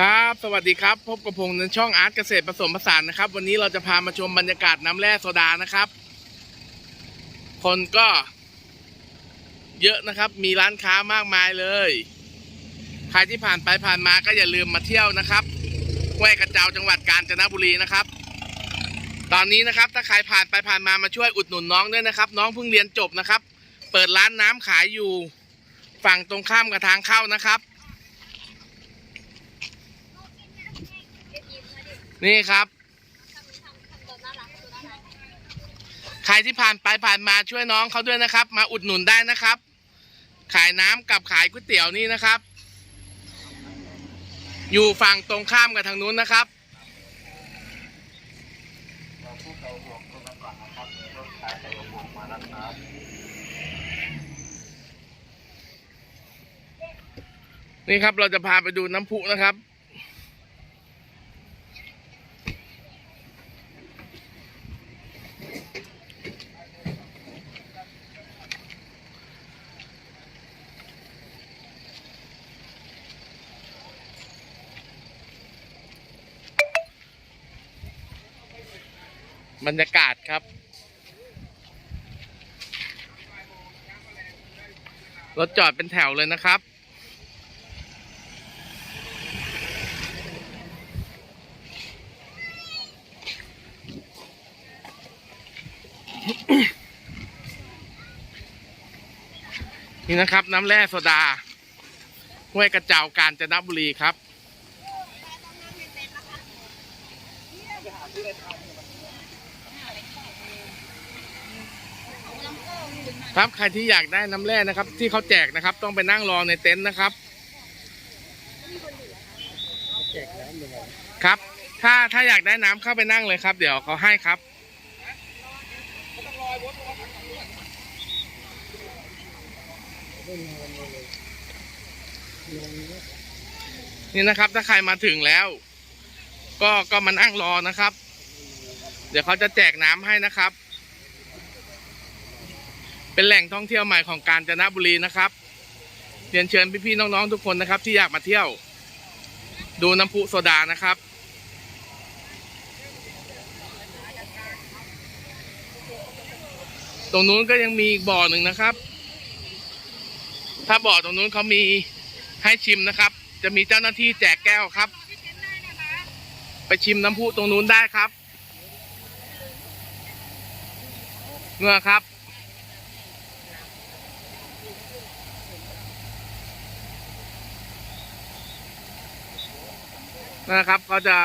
ครับ สวัสดีครับ พบกับผมในช่องอาร์ตเกษตรผสมผสานนะครับ วันนี้เราจะพามาชมบรรยากาศน้ำแร่โซดานะครับ คนก็ เยอะนะครับ มีร้านค้ามากมายเลย ใครที่ผ่านไปผ่านมาก็อย่าลืมมาเที่ยวนะครับห้วยกระเจ้าจังหวัดกาญจนบุรีนะครับ ตอนนี้นะครับ ถ้าใครผ่านไปผ่านมามาช่วยอุดหนุนน้องด้วยนะครับ น้องเพิ่งเรียนจบนะครับ เปิดร้านน้ำขายอยู่ ฝั่งตรงข้ามกับทางเข้านะครับ นี่ครับ ใครที่ผ่านไปผ่านมาช่วยน้องเขาด้วยนะครับ มาอุดหนุนได้นะครับ ขายน้ำกับขายก๋วยเตี๋ยวนี่นะครับ อยู่ฝั่งตรงข้ามกับทางนู้นนะครับนี่ครับเราจะพาไปดูน้ำพุนะครับ บรรยากาศครับ รถจอดเป็นแถวเลยนะครับ นี่นะครับ น้ำแร่โซดาห้วยกระเจ้ากาญจนบุรีครับ ครับใครที่อยากได้น้ำแร่นะครับ ที่เขาแจกนะครับ ต้องไปนั่งรอในเต็นท์นะครับครับ ถ้าถ้าอยากได้น้ำเข้าไปนั่งเลยครับ เดี๋ยวเขาให้ครับนี่นะครับ ถ้าใครมาถึงแล้ว ก็ก็มานั่งรอนะครับ เดี๋ยวเขาจะแจกน้ำให้นะครับ เป็นแหล่งท่องเที่ยวใหม่ของกาญจนบุรีนะครับเรียนเชิญพี่ๆน้องๆทุกคนนะครับ ที่อยากมาเที่ยว ดูน้ำพุโซดานะครับ ตรงนู้นก็ยังมีอีกบ่อหนึ่งนะครับ ถ้าบ่อตรงนู้นเขามีให้ชิมนะครับ จะมีเจ้าหน้าที่แจกแก้วครับ ไปชิมน้ำพุตรงนู้นได้ครับเงื่อครับ นะครับก็จะ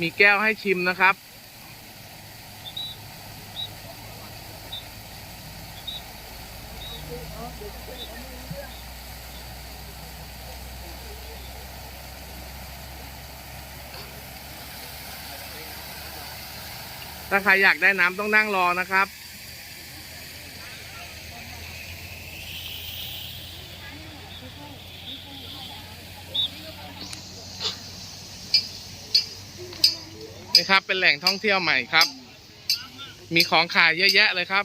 มีแก้วให้ชิมนะครับ ถ้าใครอยากได้น้ำต้องนั่งรอนะครับ นี่ครับ เป็นแหล่งท่องเที่ยวใหม่ครับ มีของขายเยอะแยะเลยครับ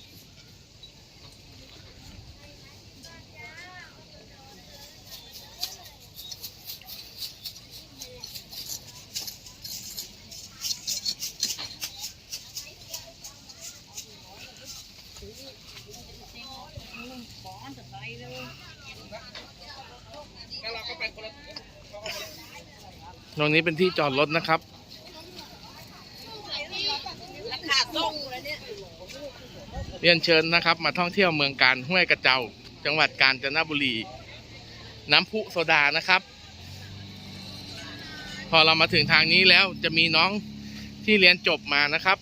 ตรงนี้เป็นที่จอดรถนะครับเลยเนี่ยเรียนเชิญนะครับ มาท่องเที่ยวเมืองการห้วยกระเจ้า จังหวัดกาญจนบุรี น้ำพุโซดานะครับ พอเรามาถึงทางนี้แล้วจะมีน้องที่เรียนจบมานะครับ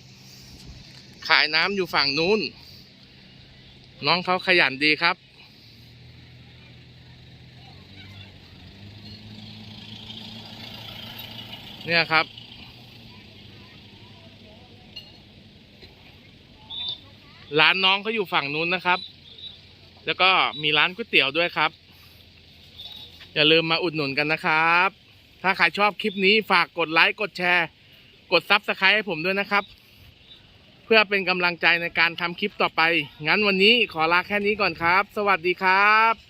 ขายน้ำอยู่ฝั่งนู้น น้องเขาขยันดีครับ เนี่ยครับ ร้านน้องเขาอยู่ฝั่งนู้นนะครับ แล้วก็มีร้านก๋วยเตี๋ยวด้วยครับ อย่าลืมมาอุดหนุนกันนะครับ ถ้าใครชอบคลิปนี้ฝากกดไลค์กดแชร์ กดซับสไครต์ให้ผมด้วยนะครับ เพื่อเป็นกำลังใจในการทำคลิปต่อไป งั้นวันนี้ขอลาแค่นี้ก่อนครับ สวัสดีครับ